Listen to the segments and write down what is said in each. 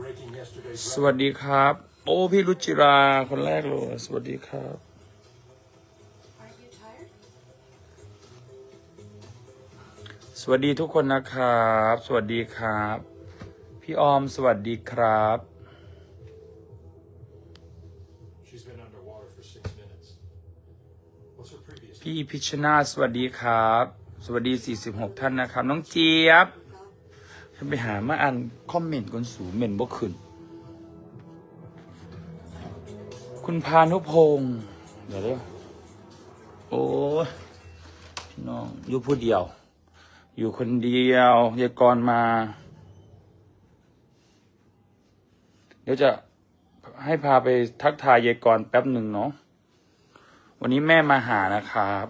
สวัสดีครับ โอ้พี่รุจิราคนแรกเลย สวัสดีครับ สวัสดีทุกคนนะครับ สวัสดีครับ พี่ออมสวัสดีครับพี่พิชนาสวัสดีครับ สวัสดี 46 ท่านนะครับ น้องเจี๊ยบ ฉันไปหามาอ่านคอมเมนต์คนสูงเมนบ่ขึ้น คุณพานุพงศ์เดี๋ยวเดี๋ยโอ้พี่น้องอยู่ผู้เดียว อยู่คนเดียวยายกรมา เดี๋ยวจะให้พาไปทักทายยายกรแป๊บหนึ่งเนาะวันนี้แม่มาหานะครับ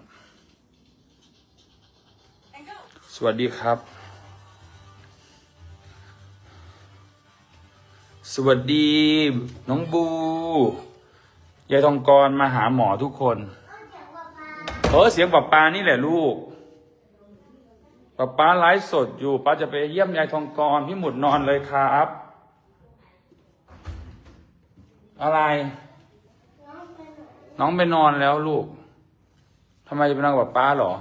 สวัสดีครับ สวัสดี น้องบู ยายทองกรมาหาหมอทุกคน เออเสียงป้าปานี่แหละลูกป้าป้าไลฟ์สดอยู่ป้าจะไปเยี่ยมยายทองกรพี่หมุดนอนเลยครับ อะไร น้องไปนอนแล้วลูกทำไมจะไปนอนกับป้าหรอ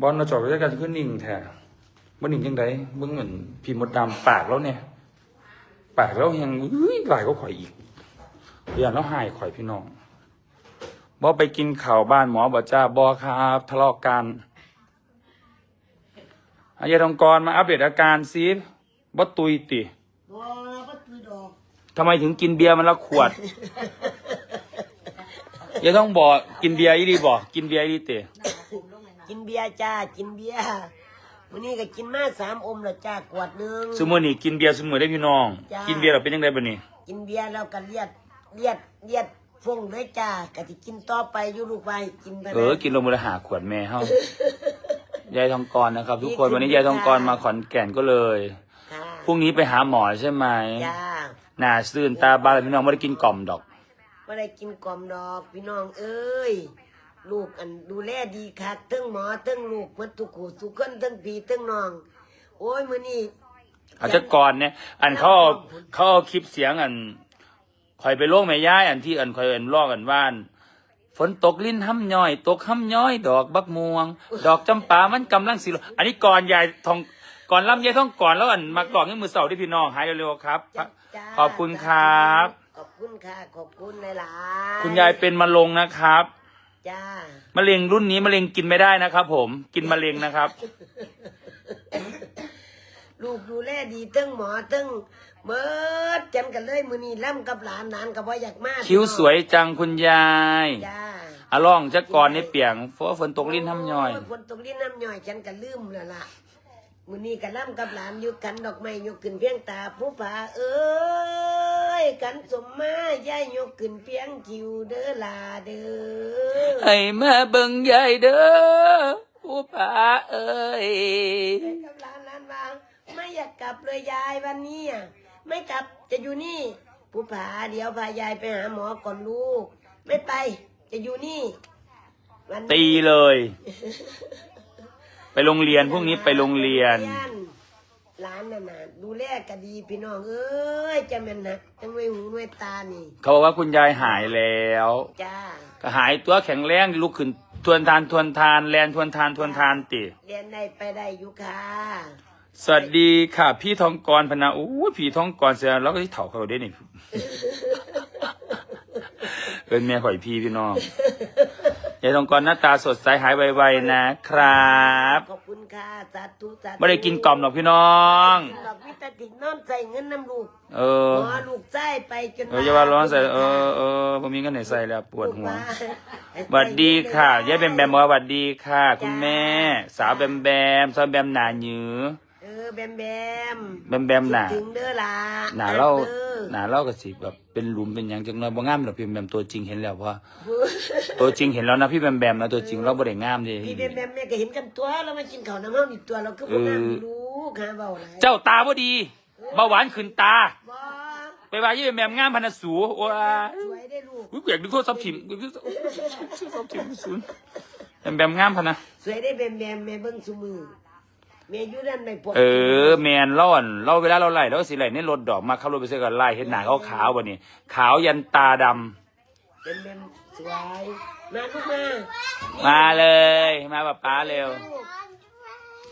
บอลเราจอดไว้ด้วยกันขึ้นนิ่งแท้ บ่นิ่งยังไงเบิ่งเหมือนพี่มดดำปากแล้วเนี่ย ปากแล้วยังอุ้ยหลายก็ข่อยอีกอย่าแล้วหายข่อยพี่น้องบอไปกินข่าวบ้านหมอบอจ้าบอครับทะเลาะกันอายาทองกรมาอัปเดตอาการซิบอตุยติบ่บ่ตุยดอกทำไมถึงกินเบียร์มันละขวดอย่าต้องบอกกินเบียร์อีดีบอกกินเบียร์อีดีเตะกินเบียร์จ้า กินเบียร์ มื้อนี้ก็กินมาสามอมแล้วจ้ากวดหนึงสมมือนี่กินเบียร์สมมือได้พี่น้อง จ้ากิ กินเบียร์เราเป็นยังไงบ้านี่กินเบียร์แล้วก็เลียดเลียดเลียดฟงเลยจ้าก็สิกินต่อไปอยู่ลูกไปกินไปเออกินลงมือละหาขวดแม่เฮายายทองกรนะครับ ทุกคนวันนี้ยายทองกรมาขอนแก่นก็เลยค่ะพรุ่งนี้ไปหาหมอใช่ไหมจ้าหน้าซื่นตาบานพี่น้องไม่ได้กินกล่อมดอก บ่ได้กินกล่อมดอกพี่น้องเอ้ย ลูกอันดูแลดีคักทั้งหมอทั้งลูกหมดทุกคู่ทุกคนทั้งพี่ทั้งน้อง โอ้ยมื้อนี้อาจจะก่อนเนี่ยอันเขาเอาเขาเอาคลิปเสียงอันคอยไปโลกแม่ย้ายอันที่อันคอยอันลอกอันว่าน ฝนตกลิ้นห้ำย้อย ตกห้ำย้อย ดอกบักม่วง ดอกจำปามันกำลังสีโลอันนี้ก่อนยายทองก่อนลำยายทองก่อนแล้วอันมากรอกให้มือเสาที่พี่น้องหายเร็วๆครับ จ้าขอบคุณครับ ขอบคุณค่ะ ขอบคุณหลายๆ คุณยายเป็นมะลงนะครับ จ้ามะเร็งรุ่นนี้มะเร็งกินไม่ได้นะครับ ผมกินมะเร็งนะครับ ลูกดูแลดีตั้งหมอตั้งเบิดจันกันเลยมือนี้ล่ำกับหลานนานกับว่าอยากมากคิ้วสวยจังคุณยายจ้าอะล่องจะก่อนในเปียงเพราะว่าฝนตกลิ้นทำย่อยฝนตกลิ้นน้ำย่อยฉันก็ลืมแล้วล่ะมือนี้ก็ล่ำกับหลานอยู่กันดอกไม้ยกขึ้นเพียงตาผู้ผาเอ้ย กันสมมาย่ายยกขึ้นเพียงคิวเด้อลาเด้อไอ้มาเบิ่งยายเด้อผู้ผาเอ้ยกับหลานหลานว่าไม่อยากกลับเลยยายวันนี้อะไม่กลับจะอยู่นี่ ผู้ผาเดี๋ยวพายายไปหาหมอก่อนลูก ไม่ไป จะอยู่นี่วันนี้ตีเลย ไปโรงเรียนพรุ่งนี้ไปโรงเรียนห ลานน่ะนะดูแลก็ดีพี่น้องเอ้ยจะแม่นนะจังไว้หูไว้ตานี่ เขาบอกว่าคุณยายหายแล้วจ้าก็หายตัวแข็งแรงลุกขึ้นทวนทานทวนทานแลนทวนทานทวนทานติ เรียนได้ไปได้อยู่ค่ะสวัสดีค่ะ พี่ทองกรพนาอู้พี่ทองกรเสียแล้วก็ที่เถาเขาได้นี่ เป็นเมียข่อยพี่พี่น้อง ยายทองกรหน้าตาสดใสหายไวๆนะครับขอบคุณค่ะสาธุสาธุไม่ได้กินกล่อมหรอกพี่น้องดอกวิตาติกน้อมใส่เงินน้ำลูกเออหมอลูกใจไปจนเอออย่าว่าร้อนใส่เออเออผมมีเงินไหนใส่แล้วปวดหัวสวัสดีค่ะยายแบมแบมบอกว่าสวัสดีค่ะ คุณแม่ สาวแบมแบมสาวแบมหนาหยือเออแบมแบมแบมแบมหนาคิดถึงเด้อล่ะหนาเล่าด้อหนาเล่ากระสิแบบเป็นหลุมเป็นหยังจังน้อยบ่งามหรอกพี่แบมแบมตัวจริงเห็นแล้วว่า ตัวจริงเห็นแล้วนะพี่แบมแบมนะตัวจริงเราบ่ได้งามเลยพี่แบมแบมแม่ก็เห็นกันตัวแล้วมากินข้าวน้ำเฮานี่ตัวเราก็บ่งามอยู่ลูกหาเบาหลายเจ้าตาบ่ดีเบาหวานขึ้นตาบ่ไปว่ายี่แบมแบมงามพนสูโอ้ยสวยได้ลูกอุ๊ยกูอยากดูโทรศัพท์ถิ่มกูโทรศัพท์ถิ่มศูนย์แบมแบมงามพะนะสวยได้แบมแบมแม่เบิ่งซุมือแม่อยู่นั่นไม่ปวดเออแมนเล่าอั่นเล่าเวลาเราไล่เราก็สิไล่ในรถดอกมาขับรถไปเสื้อกันไล่เห็นหนาเขาขาวๆบ่นี่ขาวยันตาดำเป็นแม่ สวย มาลูกมามาเลย มาป้าป้าเร็ว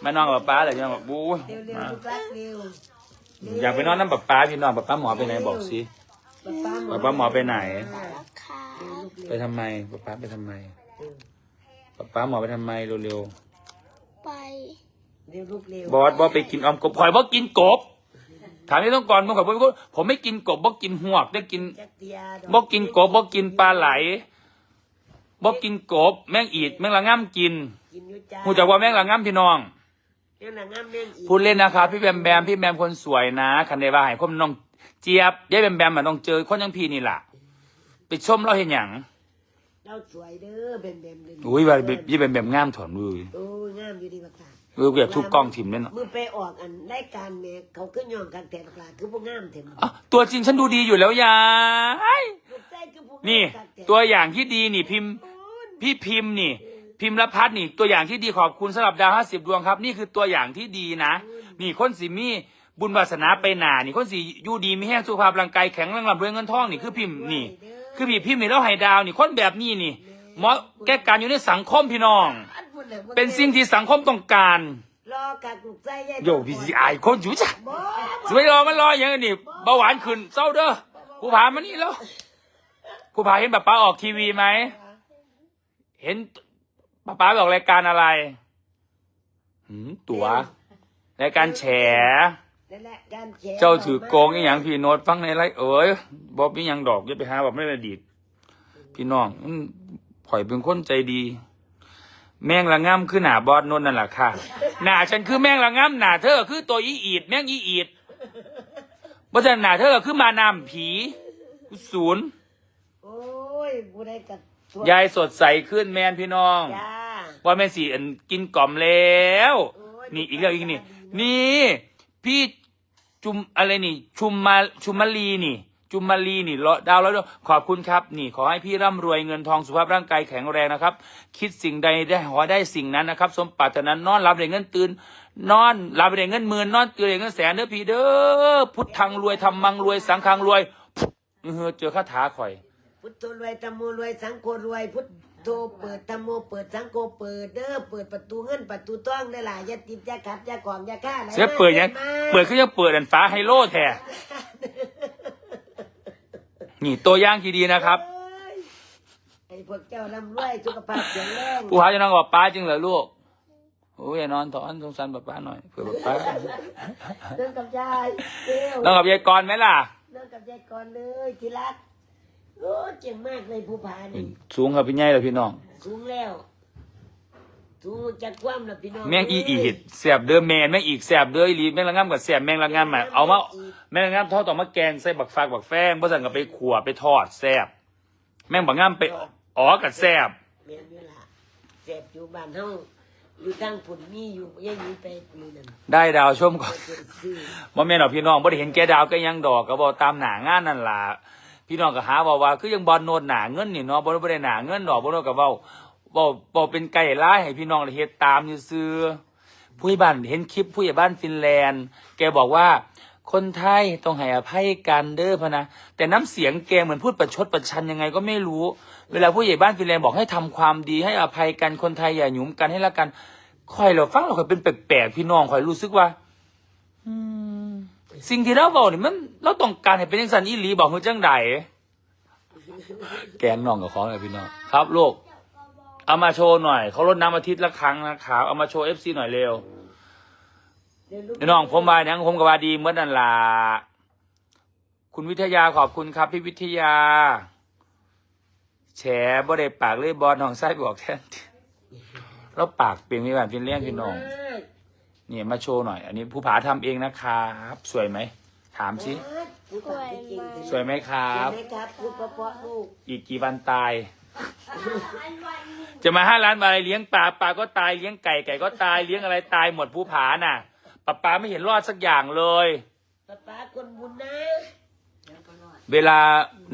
มานอนกับป้าป้าเลยยังแบบบู๊เร็วเร็วมาลูกรักเร็วอยากไปนอนน้ำป้าป้าพี่น้องป้าป้าหมอไปไหนบอกสิป๊าป๊าหมอป้าป้าหมอไปไหนค่ะเร็วลูกไปเร็วทำไมป้าป้าไปทำไมเออป้าป้าหมอไปทำไมเร็วไป เร็วลูกเร็วๆบอสบอสไปกินออมกบข่อยบอสกินกบ ถามนี่ต้องก่อนมึงข่อยบอกผมไม่กินกบบอสกินหวกได้กินจักเตียดบอกกินกบบอกกินปลาไหลบอกกินกบ แมงอีดแมงละง่ำกินกินอยู่จ้าหูจักว่าแมงละง่ำพี่น้องแม่นางงามแม่งอีกพูดเล่นนะครับพี่แบมแบมพี่แบมคนสวยนะคันเดว่าให้คนน้องเจี๊ยบยายแบมแบมมันต้องเจอคนอยังพี่นี่ล่ะ ไปชมเราเห็นหยังเราสวยเด้อเบมเบมเลยอุ้ยว่ายี่แบมแบมงามถอนมือโอ้ยงามอยู่ดีบัก ค่ะเอออยากทุบกล้องถิ่มเนี่ยเนาะมือไปออกอันรายการแม่เขาขึ้นย่องกันแต่บักลาคือพวกงามเถอะอะตัวจริงฉันดูดีอยู่แล้วยายลูกไส้คือพวกงามนี่กักแตัวอย่างที่ดีนี่พิมพ์พี่พิมพ์นี่ พิมพ์ละพัดนี่ ตัวอย่างที่ดีขอบคุณสำหรับดาวห้าสิบดวงครับ นี่คือตัวอย่างที่ดีนะ นี่คนสีมีบุญวาสนาไปหนานี่คนสีอยู่ดีมีแห้งสุขภาพร่างกายแข็งแรงลำรวยเงินทองนี่คือพิมพ์นี่ คือพี่พิมพ์นี่แล้วให้ดาวนี่คนแบบนี้นี่เหมาะแก้การอยู่ในสังคมพี่น้อง อันพูดเลยว่าเป็นสิ่งที่สังคมต้องการ รอกักลูกไส้ยายโยพี่สิอายคนอยู่จ้ะบ่สวยรอมันรออย่างนี้เบาหวานขึ้นเศร้าเด้อผู้ผามานี่แล้วผู้ผาเห็นแบบป้าออกทีวีไหมเห็นป้าป้าไปออกรายการอะไรหืมตัวรายการแฉ นั่นแหละการแชร์เจ้าถือโกงอีหยังพี่โน้ตฟังในไรเอ้ยบอกมีหยังดอกอย่าไปหาบอกไม่ได้ดีดพี่น้องอืมข่อยเป็นคนใจดี แมงละง่ำคือหนาบอดนนนั่นแหละค่ะ หนาฉันคือแมงละง่ำหนาเธอคือตัวอีอีด แมงอีอีดเพราะฉะนั้นหนาเธอคือมานำผีศูนย์โอ้ยผู้ใดกัดยายสดใสขึ้นแมนพี่น้อง จ้าว่าแม่สีอันกินกล่อมแล้ว โอ้ยนี่อีกแล้วอีกนี่นี่ พี่จุมอะไรนี่ ชุมมาชุมมาลีนี่ จุมมาลีนี่รอดาวแล้วด้วยขอบคุณครับ นี่ขอให้พี่ร่ำรวยเงินทองสุขภาพร่างกายแข็งแรงนะครับ คิดสิ่งใดได้ขอได้สิ่งนั้นนะครับ สมปรารถนานอนรับได้เงินตื่นนอนรับได้เงินหมื่นนอนตื่นได้เงินแสนเด้อพี่เด้อพุทธังรวยธรรมังรวยสังฆังรวยเออเจอคาถาข่อย พุทโธรวยธรรมโมรวยสังโฆรวยพุทโธเปิดธรรมโมเปิดสังโฆเปิดเด้อเปิดประตูเงินประตูต้องได้ล่ะอย่าติดอย่าขัดอย่ากล่องอย่าฆ่าอะไรเสียเปิดยังมาเปิดคือยังเปิดอันฟ้าไฮโลแท้ นี่ตัวอย่างที่ดีนะครับเอ้ยให้พวกเจ้าร่ำรวยสุขภาพแข็งแรงผู้หาจะนอนกับป้าจริงเหรอลูกโอ้ยอย่านอนถอนสงสารป้าหน่อยเผื่อป้าเดินกับยายเร็วนอนกับยายกรไหมล่ะเดินกับยายก่อนเลยทีรักโอ้เก่งมากเลยผู้พานี่สูงครับพี่ใหญ่เลยพี่น้อง สูงแล้ว สูงจากความแล้วพี่น้องแมงอีอีดแสบเด้อแมนแมงอีกแสบเด้ออีหลีแมงละง่ำกับแสบแมงละง่ำอะเอามาแมงละง่ำทอดต่อมาแกงใส่บักฟากบักแฟงเพราะสั่งกับไปขัวไปทอดแสบแมงบักง่ำไปอ๋อกับแสบแม่นอยู่ล่ะเจ็บอยู่บ้านเฮาอยู่ทางผุนมีอยู่ยังอยู่ไปอยู่นั่นได้ดาวชมก่อนเจ็บซื้อบ่แม่นดอกพี่น้องบ่ได้เห็นแกดาวก็ยังดอกก็บ่ตามหนางานนั่นล่ะพี่น้องก็หาว่าว่าคือยังบ่โนดหนาเงินนี่เนาะบ่ได้บ่ได้หนาเงินดอกบ่โนดก็เว้า เว้าเว้าเป็นไก่ร้ายให้พี่น้องได้เฮ็ดตามซื่อผู้ใหญ่บ้านเห็นคลิปผู้ใหญ่บ้านฟินแลนด์ แกบอกว่าคนไทยต้องให้อภัยกันเด้อพะนะ แต่น้ำเสียงแกเหมือนพูดประชดประชันยังไงก็ไม่รู้ เวลาผู้ใหญ่บ้านฟินแลนด์บอกให้ทำความดีให้อภัยกันคนไทยอย่าหยุมกันให้ละกันคอยเราฟังเราคอยเป็นแปลกๆพี่น้องคอยรู้สึกว่าสิ่งที่เราบอกนี่มันเราต้องการให้เป็นยังสันอีหลีบอกคือจังใดแกงน้องกับของเลยพี่น้องครับโลก เอามาโชว์หน่อยเขาลดน้ำอาทิตย์ละครั้งนะครับเอามาโชว์เอฟซีหน่อยเร็วเดี๋ยวลูกพี่น้องผมว่าหยังผมก็ว่าดีเมื่อนันลาคุณวิทยาขอบคุณครับ พี่วิทยา แฉบ่ได้ปากเลยบอลน้องไส้บอกแทนแล้วปากเปลี่ยนมีแบบเป็นเลี้ยงพี่น้องนี่มาโชว์หน่อย อันนี้ผู้ผาทำเองนะครับสวยไหมถามสิผู้พาที่จริงสวยไหมครัสวยบไหมครับพูดเพราะๆลูกอีกกี่วันตาย จะมาห้าล้านมาอะไรเลี้ยงปลาปลาก็ตายเลี้ยงไก่ไก่ก็ตายเลี้ยงอะไรตายหมดผู้ผาน่ะป้าป้าไม่เห็นรอดสักอย่างเลย ป้าป้าคนบุญนะเวลา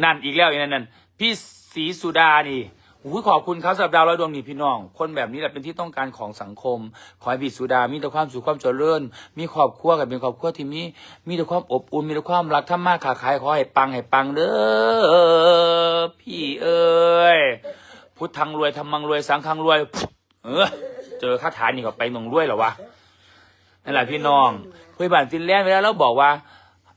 นั่นอีกแล้วอย่างนั้นนั่นพี่ศรีสุดานี่หอุ้ยขอบคุณครับสำหรับดาวร้อยดวงนี่พี่น้อง คนแบบนี้แหละเป็นที่ต้องการของสังคม ขอให้พี่สุดา มีแต่ความสุขความเจริญ มีครอบครัวกับเป็นครอบครัวที่มี มีแต่ความอบอุ่น มีแต่ความรักถ้ามากขาขายขอให้ปังให้ปังเด้อ พี่เอ้ยพุทธังรวยธรรมังรวยสังฆังรวย เออ เจอคาถานี่ก็ไปมองรวยเหรอวะนั่นแหละพี่น้องคุยบ้านฟินแลนด์เวลาเราบอกว่า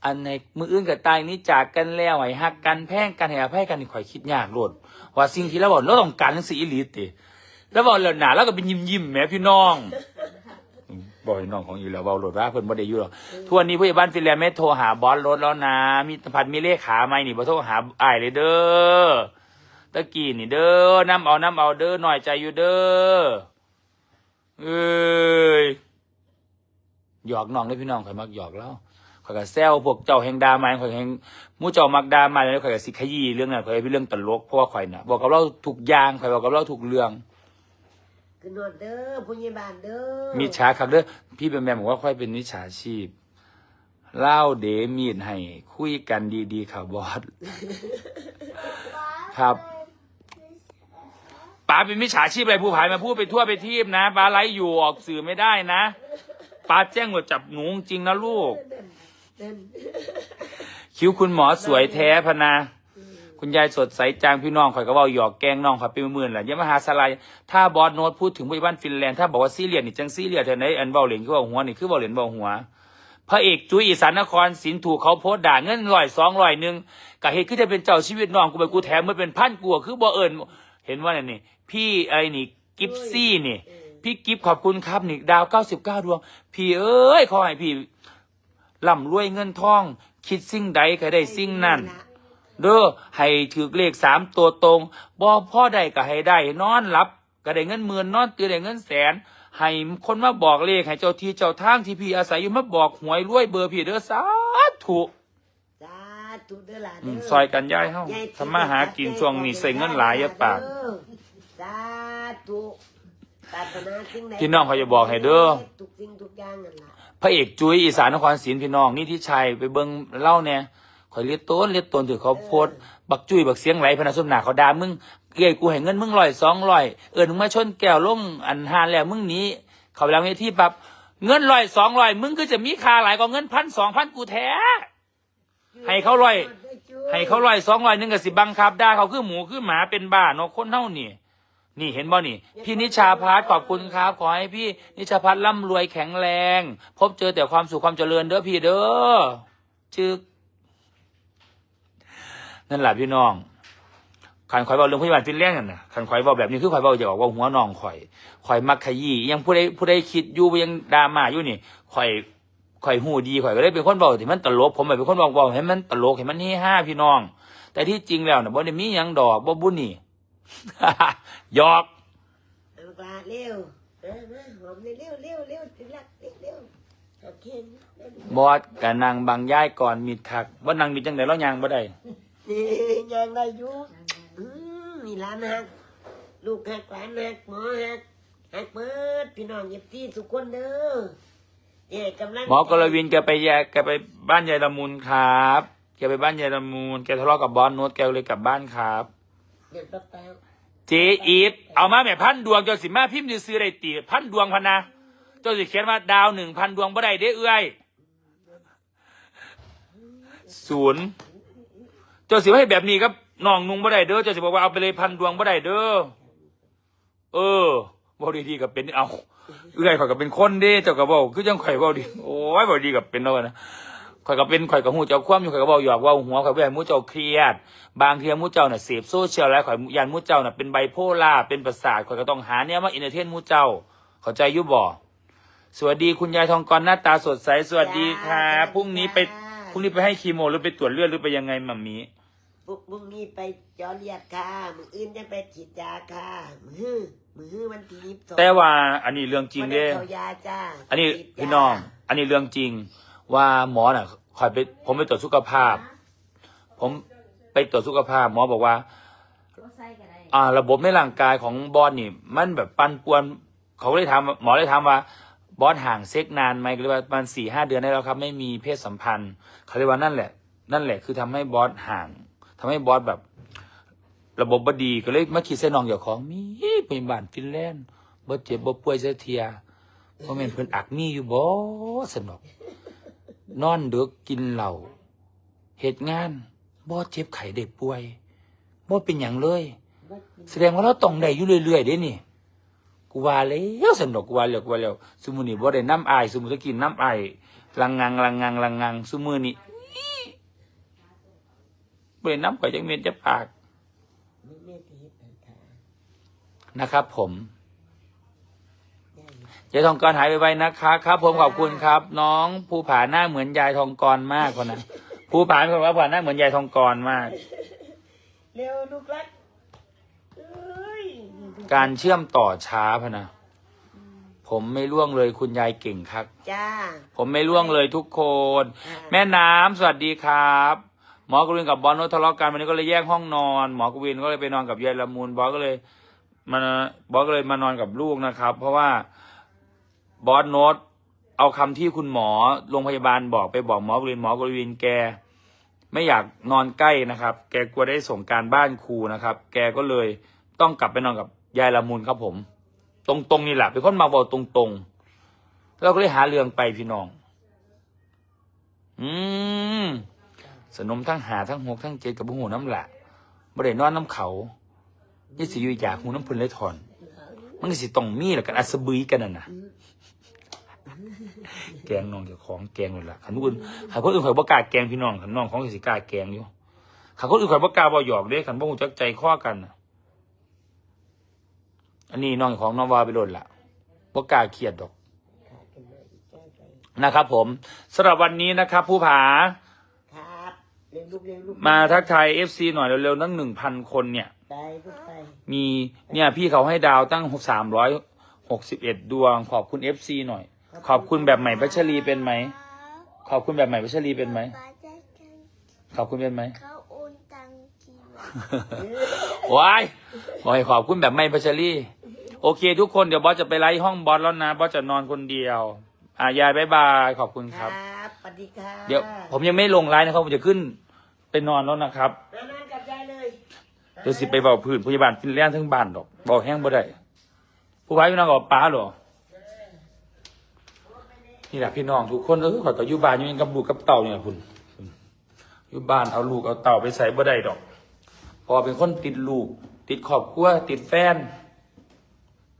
อันในมืออื่นกับตายนี้จากกันแล้วให้หักกันแพ่งกันให้อภัยกันนี่ข่อยคิดยากโลดว่าสิ่งที่เราบอกเราต้องการทั้งสี่อีลีติแล้วบอกแล้วหนาแล้วก็เป็นยิ้มยิ้มแหม่พี่น้อง บอกให้น้องของอยู่แล้วเบาโหลดว่าเพิ่นบ่ได้อยู่หรอกทุกวันนี้ผู้ใหญ่บ้านฟินแลนด์ไม่โทรหาบอสรถแล้วนะ มีพันมีเลขาไหมนี่บ่โทรหาอ้ายเลยเด้อตะกี้นี่เด้อน้ำเอาน้ำเอาเด้อหน่อยใจอยู่เด้อเอ้ยหยอกน้องเลยพี่น้องข่อยมักหยอกแล้วข่อยก็แซวพวกเจ้าแห่งดามาข่อยแห่งมู่เจ้ามักดามาแล้วข่อยก็สิขยี้เรื่องนั้นข่อยเป็นเรื่องตลกเพราะว่าข่อยน่ะบอกกับเราทุกอย่างข่อยบอกกับเราทุกเรื่อง ขึ้นนวดเด้อผู้ใหญ่บ้านเด้อมีช้าครับเด้อพี่แบมแบมบอกว่าค่อยเป็นวิชาชีพเล่าเดมีดให้คุยกันดีๆค่ะบอสครับป๋าเป็นมิจฉาชีพอะไรผู้ผายมาพูดไปทั่วไปทีบนะป๋าไลฟ์อยู่ออกสื่อไม่ได้นะป๋าแจ้งว่าจับหนูจริงนะลูกเดินคิ้วคุณหมอสวยแท้พะนา คุณยายสดใสจางพี่น้องข่อยก็ว่าหยอกแกล้งน้องข่อยเป็นหมื่นแหละยามหาสลายถ้าบอสโน้ตพูดถึงผู้ใหญ่บ้านฟินแลนด์ถ้าบอกว่าซีเรียสนี่จังซีเรียสเท่าไหนอันเบาเหรียญคือเบาหัวนี่คือเบาเหรียญเบาหัวพระเอกจุ้ยอีสานนครศิลป์ถูกเขาโพสต์ด่าเงินร้อยสองร้อยหนึ่งกะเหตุคือจะเป็นเจ้าชีวิตน้องกูไปกูแถมมันเป็นพันกัวคือบ่เอิญเห็นว่าเนี่ยนี่พี่อะไรนี่กิฟซี่นี่ พี่กิฟขอบคุณครับนี่ดาวเก้าสิบเก้าดวง พี่เอ้ยขอให้พี่ร่ำรวยเงินทอง คิดสิ่งใดก็ได้สิ่งนั้น เด้อให้ถือเลขสามตัวตรงบ่พ่อใดก็ให้ได้ นอนหลับก็ได้เงินหมื่นนอนตื่นได้เงินแสน ให้คนมาบอกเลขให้เจ้าที่เจ้าทางที่พี่อาศัยอยู่มาบอกหวยรวยเบอร์พี่เด้อสาธุสาธุเด้อหลานอืเด้มอซอยกันย้ายเฮาย้ยทำมาหากินช่วงนี้ใส่เงินหลายอย่าปากเด้อสาธุปรารถนาสิ่งใดพี่น้องเขาจะบอกให้เด้อ ทุกสิ่งทุกอย่างนั่นล่ะพระเอกจุ้ยอีสานนครศรีพี่น้องนี่ที่ชัยไปเบิ่งเล่าเนี่ย ข่อยเลียดต้นเลียดต้นถือเขาโพดบักจุ้ยบักเสียงไหลพนัสมหนาเขาด่ามึงเอ้ยกูให้เงินมึงร้อยสองร้อยเอิญมึงมาชนแก้วลงอันหานแล้วมึงหนี้เขาไปแล้วเวทีปั๊บเงินร้อยสองร้อยมึงก็จะมีค่าหลายกว่าเงินพันสองพันกูแท้ให้เขาร้อยให้เขาร้อยสองร้อยหนึงก็สิบังคับได้เขาคือหมูคือหมาเป็นบ้าเนาะคนเท่านี่นี่เห็นบ่นี่ พี่นิชาพัฒน์ขอบคุณครับ ขอให้พี่นิชาพัฒน์ร่ำรวยแข็งแรง พบเจอแต่ความสุขความเจริญเด้อพี่เด้อจึก นั่นแหละพี่น้องขันข่อยเบาเรื่องพยาบาลฟินแลนด์นั่นนะขันข่อยเบาแบบนี้คือข่อยเบาจะบอกว่าหัวน้องข่อยข่อยมักขยี้ยังผู้ใดผู้ใดคิดอยู่ยังดราม่าอยู่นี่ข่อยข่อยหูดีข่อยก็เลยเป็นคนเบาที่มันตลกผมแบบเป็นคนบอกว่าให้มันตลกให้มันเฮฮาพี่น้อง แต่ที่จริงแล้วนะบ่ได้มีหยังดอกบ่บุญนี่หยอกเอากลาเร็วเออมาหอมเลยเร็วเร็วเร็วถึงรักเร็วเร็วโอเคบอสกับนางบางย่ายก่อนมีดคักว่านางมีจังไดแล้วยางบ่ได้ นี่ยังได้อยู่อืมมีหลานหักลูกหักหลานหักหมอหักหักเปิดพี่น้องเย็บที่ทุกคนเด้อเอ้กำลังหมอกรวินแกไปแยกแกไปบ้านยายละมุนครับแกไปบ้านยายละมุนแกทะเลาะกับบอสโน้ตแกเลยกลับบ้านครับเดี๋ยวแป๊บแป๊บเจอีฟเอามาแม่พันดวงเจ้าสิมาพิมพ์ซื้อได้ตีพันดวงพันนะเจ้าสิเขียนว่าดาวหนึ่งพันดวงบ่ได้เด้อเอื้อยศูนย์ เจ้าสิว่าให้แบบนี้ครับน้องนุงบ่ได้เด้อเจ้าสิบอกว่าเอาไปเลยพันดวงบ่ได้เด้อเออบ่ดีๆกับเป็นเอาเอื้อยข่อยก็เป็นคนเด้เจ้าก็บอกคือจังข่อยเว้าดีโอ้ยบ่ดีกับเป็นแล้วนะข่อยก็เป็นข่อยก็ฮู้เจ้าความอยู่ข่อยก็เว้าหยอกเว้าหัวข่อยบ่ให้หมู่เจ้าเครียด บางเทีหมู่เจ้าน่ะเสพโซเชียลแล้วข่อยยันหมู่เจ้าน่ะเป็นไบโพล่าเป็นประสาทข่อยก็ต้องหาเนี่ยมาอินเตอร์เทนหมู่เจ้า เข้าใจอยู่บ่สวัสดีคุณยายทองกรหน้าตาสดใสสวัสดีค่ะพรุ่งนี้ไปพรุ่งนี้ไปให้คีโมหรือไปตรวจเลือดหรือไปยังไงมัมมี่พวก มึงนี่ไปจอเลียดค่ะมืออื่นจะไปฉีดยาค่ะมือมือวันที่ยี่สิบสองแต่ว่าอันนี้เรื่องจริงเด้บ่ไเขายาจ้าอันนี้ฉีดยาพี่น้อง อันนี้เรื่องจริง ว่าหมอน่ะคอยไปผมไปตรวจสุขภาพ ผมไปตรวจสุขภาพ หมอบอกว่า อ่า ระบบในร่างกายของบอสนี่ มันแบบปั่นป่วน เขาเลยถามหมอเลยถามว่า บอสห่างเซ็กนานไหมก็เลยว่าประมาณสี่ห้าเดือนได้แล้วครับ ไม่มีเพศสัมพันธ์ เขาเลยว่านั่นแหละ นั่นแหละคือทำให้บอสห่าง ทำให้บอสแบบ ระบบบดีก็เลยมาคิดใส่น้องเจ้าของมีพยาบาลฟินแลนด์บ่เจ็บบ่ป่วยเสียเทียเพราะแม่นเพิ่นอักมีอยู่บ่สนอกนอนเดึกกินเหล้าเหตุงานบ่เจ็บไข้ได้ป่วยบ่เป็นหยังเลย แสดงว่าเราต้องได้อยู่เรื่อยๆเด้นี่กูว่าแล้วสนุกกูว่าแล้วกูว่าแล้วสมุนี่บ่ได้น้ำอายสมุนตะกินน้ำอายลังงังลังงังลังงังสมือนี่ บ่ได้น้ำข่อยจังเม็ดจะปากไม่แม่ที่เฮ็ดอันค่ะนะครับ ผมย่าอยู่ยายทองกรหายไปไวๆนะคะครับ ผมขอบคุณครับ น้องภูผาหน้าเหมือนยายทองกรมากคนนะภูผาเป็นคนว่าภูผาหน้าเหมือนยายทองกรมาก เร็วลูกรักเอ้ยการเชื่อมต่อช้าพะนะผมไม่ล่วงเลยคุณยายเก่งครับ จ้าผมไม่ล่วงเลยทุกคน แม่น้ำสวัสดีครับ หมอกวินกับบอลโนทะเลาะกันวันนี้ก็เลยแยกห้องนอน หมอกวินก็เลยไปนอนกับยายละมุนบอสก็เลยมาบอสก็เลยมานอนกับลูกนะครับ เพราะว่าบอสโนตเอาคำที่คุณหมอโรงพยาบาลบอกไปบอกหมอกวินหมอกวินแก ไม่อยากนอนใกล้นะครับ แกกลัวได้ส่งการบ้านครูนะครับ แกก็เลยต้องกลับไปนอนกับยายละมุนครับผม ตรงๆนี่แหละเป็นคนมาบอกตรงๆเราก็เลยหาเรื่องไปพี่น้อง อืม สนมทั้งหาทั้งหกทั้งเจ็ดกับหูน้ำละบ่ได้นอนน้ำเขานี่สิยู่อยากหูน้ำพุนเลยถอน มันก็สิต้องมีแหละกันอัศบุยกันน่ะนะแกงน้องเจ้าของแกงเลยล่ะขันผู้อื่นขันคนอื่นข่อยบ่กล้าแกงพี่น้องขันน้องของสิกล้าแกงอยู่ขันคนอื่นข่อยบ่กล้าบ่หยอกเด้ขันบ่หูจักใจข้อกันนะอันนี้น้องของน้องวาไปโดนละบ่กล้าเครียดดอกนะครับผมสำหรับวันนี้นะครับ ผู้ผา ครับเร็วลูกเร็วลูกมาทักทายเอฟซีหน่อยเร็วๆตั้งหนึ่งพันคนเนี่ย ไปลูกไปมีเนี่ยพี่เขาให้ดาวตั้งสามร้อยหกสิบเอ็ดดวง ขอบคุณเอฟซีหน่อย ขอบคุณแบบใหม่พัชรีเป็นไหม ขอบคุณแบบใหม่พัชรีเป็นไหม ป้าจะกันขอบคุณเป็นไหม เขาโอนตังกี่บาทว้ายขอให้ขอบคุณแบบใหม่พัชรีโอเค ทุกคนเดี๋ยวบอสจะไปไล่ห้องบอสแล้วนะ บอสจะนอนคนเดียว อ่ายายบายบาย ขอบคุณคครัรับบส วัสดีค่ะเดี๋ยวผมยังไม่ลงไลน์นะครับ ผมจะขึ้นไปนอนแล้วนะครับมานอนกับยายเลยเดี๋ยวสิไปบอกพื้นพยาบาลฟินแลนด์ทั้งบ้านดอกบอกแห้งบ่ได้ผู้ไว้พี่น้องกับป้าหรอนี่แหละพี่น้องทุกคนเออข่อยก็อยู่บ้านอยู่เองกับลูกกับเต่าเนี่ยคุณอยู่บ้านเอาลูกเอาเต่าไปใส่บ่ได้ดอกเพอเป็นคนติดลูก ติดครอบครัวติดแฟน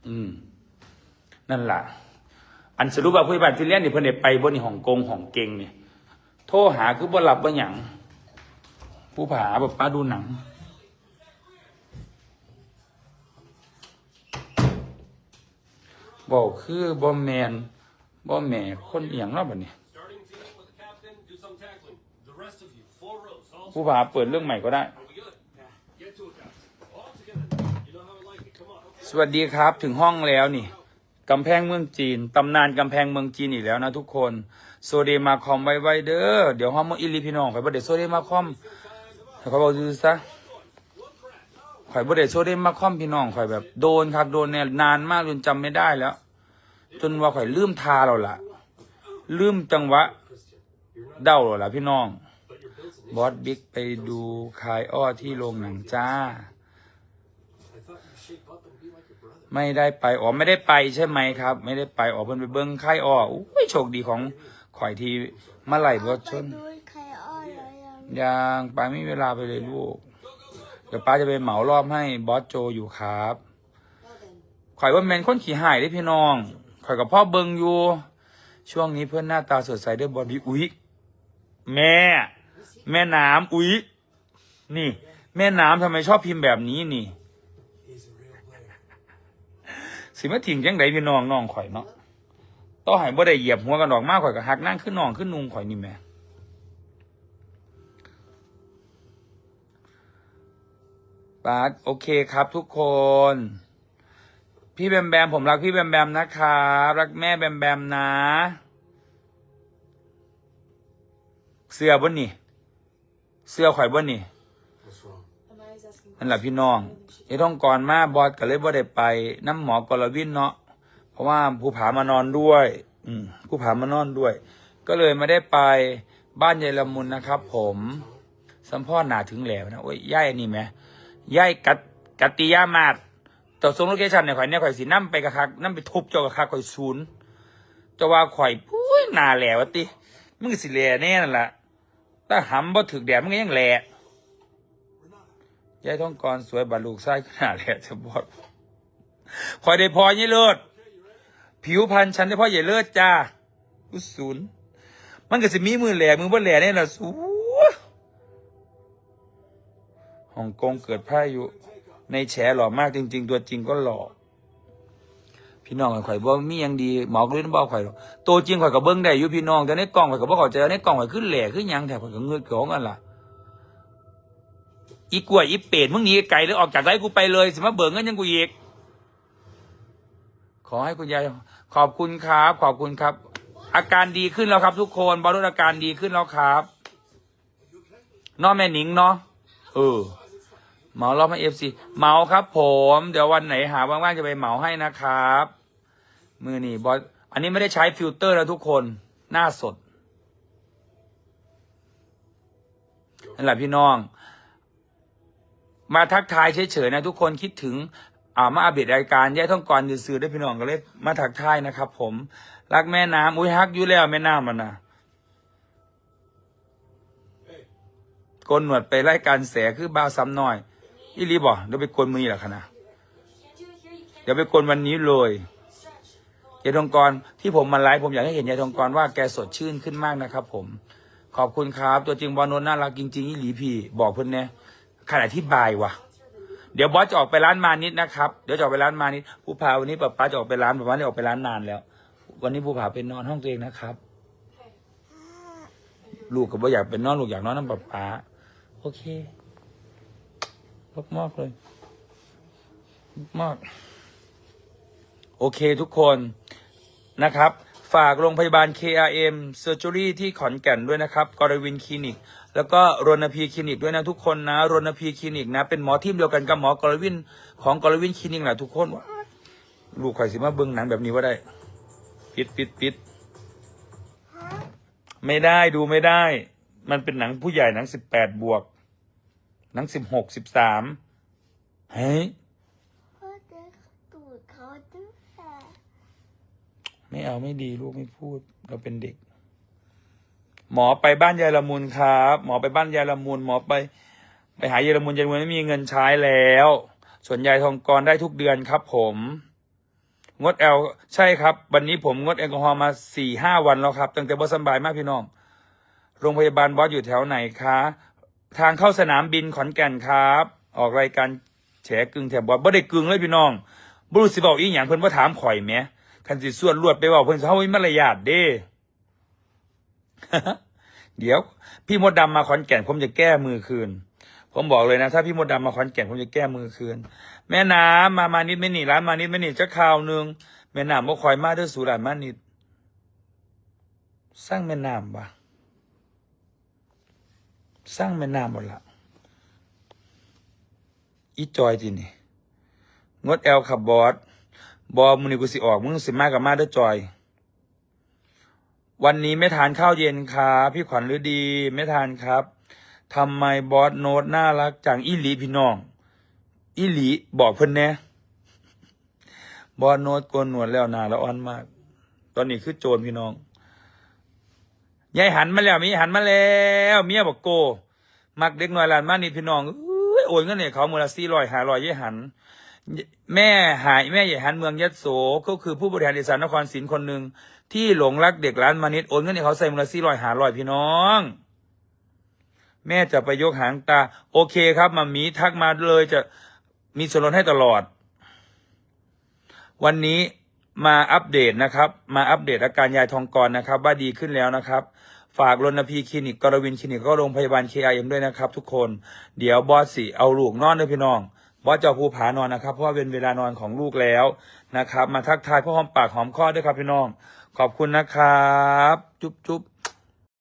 อืม นั่นล่ะ อันสรุปว่าผู้ใหญ่บ้านฟินแลนด์นี่เพิ่นได้ไปบ่นี่ฮ่องกงฮ่องเกงเนี่ยโทรหาคือบ่รับบ่หยังผู้ผาแบบป้าดูหนัง บอกคือบอมแมนบอมแม่คนเอียงเนาะบัดนี้ผู้พาเปิดเรื่องใหม่ก็ได้ สวัสดีครับถึงห้องแล้วนี่ กำแพงเมืองจีน ตำนานกำแพงเมืองจีนอีกแล้วนะทุกคน โซเดมาคอมไว้ไว้เด้อ เดี๋ยวห้องมองอิลีพี่น้องข่อยบ่ได้โซเดมาคอมข่อยบอกดูซะข่อยบ่ได้โซเดมาคอมพี่น้องข่อยแบบโดนครับโดนเนี่ยนานมากจนจำไม่ได้แล้ว จนว่าข่อยลืมทาเราละลืมจังหวะ เดาเราละพี่น้อง บอสบิ๊กไปดูคายอ้อที่โรงหนังจ้า ไม่ได้ไปอ๋อไม่ได้ไปใช่ไหมครับ ไม่ได้ไปอ๋อเพิ่นไปเบิ้งค่ายอ้ออุ้ยโชคดีของข่อยที่มาไหลบอสชนไปดูใครอ้อยแล้วยังยังไปไม่มีเวลาไปเลยลูกเดี๋ยวป้าจะไปเหมารอบให้บอสโจอยู่ครับข่อยว่าแมนคนขี่หายได้พี่น้องข่อยกับพ่อเบิงอยู่ ช่วงนี้เพื่อนหน้าตาสดใสด้วยบอลบิ๊กอุ๊ยแม่ แม่น้ำอุ๊ยนี่ แม่น้ำทำไมชอบพิมพ์แบบนี้นี่ สิมาถิ่งจังไดพี่น้องน้องข่อยเนาะต่อให้บ่ได้เหยียบหัวกันดอกมากข่อยก็หักนั่งขึ้นน้องขึ้นนุงข่อยนี่แหม่ปาดโอเคครับทุกคน พี่แบมแบมผมรักพี่แบมแบมนะครับรักแม่แบมแบมนะ เสื้อบ่นี่ เสื้อข่อยบ่นี่ What's wrong? นั่นแหละพี่น้อง ไอ้ต้องก่อนมาบอสก็เลยบ่ได้ไปน้ำหมอกรวินเนาะเพราะว่าผู้ผามานอนด้วย อืมผู้ผามานอนด้วย ก็เลยไม่ได้ไปบ้านยายละมุนนะครับ ผมสัมพ่อหนาถึงแหลวนะโอ้ยย่ายอันนี่ไหมย่ายกัดกัตติยามาดต่อส่งโลเคชันเนี่ยข่อยเนี่ยข่อยสินํไปกะคักนํไปทุบเจ้ากะคักข่อยศูนย์เจะว่าข่อยปุ้ยหนาแหลวะติมึงสิแหล่แน่นั่นแหละถ้าหำบ่ถึกแดดมึงก็ยังแหล่ ยายท้องกรสวยบาลูกไส้ขนาดแหล่จะบอกข่อยได้พอยี่เลิศผิวพรรณฉันได้พอใหญ่เลิศจ้าอุศูนย์มันก็สิมีมือแหล่มือบ่แหล่แน่ล่ะสูฮ่องกงเกิดพายุในแฉหล่อมากจริง ๆ ตัวจริงก็หล่อพี่น้องข่อยบ่มีหยังดีหมอก็เลยบ่ข่อยหรอกตัวจริงข่อยก็เบิ่งได้อยู่พี่น้องแต่ในกล้องข่อยก็บ่เข้าใจในกล้องข่อยขึ้นแหล่ขึ้นยังแท้ข่อยก็เงือกของกันล่ะ อีกล้วยอีเป็ดมึงหนีไกลหรือออกจากไร่กูไปเลยสิมาเบิ่งเงินยังกูอีก ขอให้คุณยายขอบคุณครับ ขอบคุณครับ อาการดีขึ้นแล้วครับ ทุกคนบอลลูนอาการดีขึ้นแล้วครับน้องแม่หนิงเนาะเออเหมารอบให้เอฟซีเหมาครับ ผม เดี๋ยววันไหนหาว่างๆจะไปเหมาให้นะครับ มือนี่บอสอันนี้ไม่ได้ใช้ฟิลเตอร์แล้วทุกคนหน้าสดนั่นแหละพี่น้อง มาทักทายเฉยๆนะทุกคนคิดถึงอ่ามาอัปเดตรายการแย่ท่องกรซื้อๆด้พี่น้องก็เลยมาทักทายนะครับผม รักแม่น้ำอุ้ยฮักอยู่แล้วแม่น้ำมันนะโกนหนวดไปไล่การแสคือบ้าวซ้ำน้อยอีรีบอกเดี๋ยวไปโกนมือหละคะนะเดี๋ยวไปโกนวันนี้เลยยายทองกรที่ผมมาไลฟ์ผมอยากให้เห็นยายทองกรว่าแกสดชื่นขึ้นมากนะครับ ผม ขอบคุณครับ ตัวจริงบอลนนน่ารักจริงๆอีหลีพี่ บอกเพื่อนเนี่ย ขนาดที่บายว่ะ เดี๋ยวบอสจะออกไปร้านมานิดนะครับ เดี๋ยวจะออกไปร้านมานิดผู้พาวันนี้ป้าป้าจะออกไปร้านป้าป้าได้ออกไปร้านนานแล้ว วันนี้ผู้พาเป็นนอนห้องตัวเองนะครับ ลูกก็บ่อยากเป็นนอนลูกอยากนอนน้ำป้าป้าโอเคมากเลยมากโอเคทุกคนนะครับ ฝากโรงพยาบาล KRM Surgery ที่ขอนแก่นด้วยนะครับกรวินคลินิก แล้วก็รณพีคลินิกด้วยนะทุกคนนะรณพีคลินิกนะ เป็นหมอทีมเดียวกันกับหมอกรวินของกรวินคลินิกแหละทุกคนว้าลูกข่อยสิมาเบิ่งหนังแบบนี้ว่าได้ ปิดปิดปิดไม่ได้ดูไม่ได้ มันเป็นหนังผู้ใหญ่หนังสิบแปดบวก หนังสิบหกสิบสามเฮ้ยไม่เอาไม่ดีลูกไม่พูด เราเป็นเด็ก หมอไปบ้านยายละมุนครับ หมอไปบ้านยายละมุนหมอไป ไปหายายละมุนยายละมุนไม่มีเงินใช้แล้ว ส่วนยายทองกรได้ทุกเดือนครับผม งดแอลใช่ครับ วันนี้ผมงดแอลกอฮอล์มาสี่ห้าวันแล้วครับ ตั้งแต่บอสบายมากพี่น้อง โรงพยาบาลบอสอยู่แถวไหนคะ ทางเข้าสนามบินขอนแก่นครับ ออกรายการแฉกึ่งแถบบอสบ่ได้กึ่งเลยพี่น้องบรุษสิบอกอีหยังเพิ่นว่าถามข่อยแหมคันสิส่วนรวดไปเว่าเพิ่นเขาไม่มารยาทเด้ เดี๋ยว พี่มดดำมาขอนแก่นผมจะแก้มือคืน ผมบอกเลยนะ ถ้าพี่มดดำมาขอนแก่นผมจะแก้มือคืน แม่น้ำมามานิดไม่หนีร้านมานิดไม่หนีจะข่าวหนึ่งแม่น้ำบ่คอยมาเด้วยสู่ร้านมานิด สร้างแม่น้ำบ่สร้างแม่น้ำหมดละอีจอยทีนี่งดแอลขับบอสบอมึงนี่กูสิออกมึงสิมากับมาเด้อจอย วันนี้ไม่ทานข้าวเย็นครับพี่ขวัญฤดี ไม่ทานครับทำไมบอสโน้ตน่ารักจังอีหลีพี่น้องอีหลีบอกเพิ่นแน่บอสโน้ตโกนหนวดแล้วนาแล้วอ่อนมาก ตอนนี้คือโจรพี่น้องยายหันมาแล้วมีหันมาแล้วเมียบอกโก มักเด็กน้อยหลานมานี่พี่น้องโอนเงินเนี่ยเขาเมื่อละสี่ร้อยหาร้อยยายหัน แม่หายแม่ใหญ่หันเมืองยะโสก็คือผู้บริหารอีสานนครศรีคนหนึ่ง ที่หลงรักเด็กร้านมานิดโอนเงินให้เขาใส่มูลสี่ร้อยหาร้อยพี่น้อง แม่จะไปยกหางตา โอเคครับมามีทักมาเลยจะมีส่วนลดให้ตลอด วันนี้มาอัปเดตนะครับ มาอัปเดตอาการยายทองกรนะครับ ว่าดีขึ้นแล้วนะครับฝากรณพีคลินิกกรวินคลินิกก็โรงพยาบาล KIM ด้วยนะครับ ทุกคน เดี๋ยวบอสสิเอาลูกนอนด้วยพี่น้อง บอสจะภูผานอนนะครับ เพราะว่าเป็นเวลานอนของลูกแล้วนะครับ มาทักทายพ่อหอมปากหอมคอด้วยครับพี่น้อง ขอบคุณนะครับ จุ๊บจุ๊บ